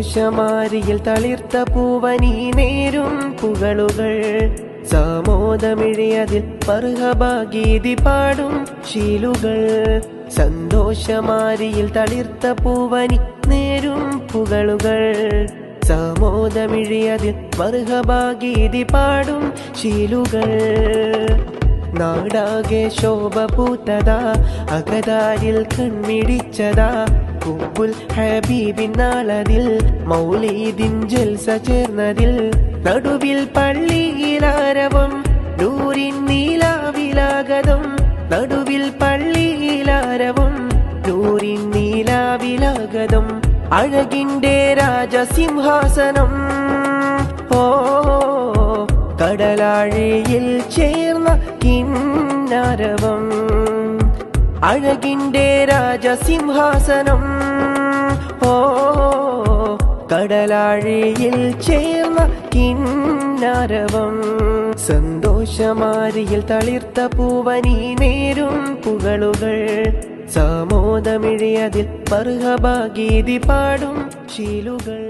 സന്തോഷമാരിയിൽ തളിർത്ത പൂവനീ നേരും പുകളുകൾ. സാമോദമിഴിയതിൽ പർഹഭാഗീതി പാടും ശീലുകൾ. സന്തോഷമാരിയിൽ തളിർത്ത പൂവനി നേരും പുകളുകൾ. സാമോദമിഴിയതിൽ പർഹഭാഗീതി പാടും ശീലുകൾ. നാടാകെ ശോഭ പൂത്തതാ അകതാരിൽ കൺമിടിച്ചതാ. കുബുൽ ഹബീബിൻ നാളതിൽ മൗലീദിൻ ജൽസ ചേർന്നതിൽ. നടുവിൽ പള്ളിയിലാരവം നൂറിൻ നീലാവിലാകതും നടുവിൽ പള്ളിയിലാരവം നൂറിൻ നീലാവിലാകതും അഴകിന്റെ രാജസിംഹാസനം. കടലാഴിയിൽ ചേർന്ന കിന്നരവം അഴകിന്റെ രാജസിംഹാസനം. ഓ കടലാഴിയിൽ ചേർന്ന കിന്നരവം സന്തോഷമാരിയിൽ തളിർത്ത പൂവനീ നേരും പുകളുകൾ. സാമോദമിഴിയതിൽ പർഹഭാഗീതി പാടും ശീലുകൾ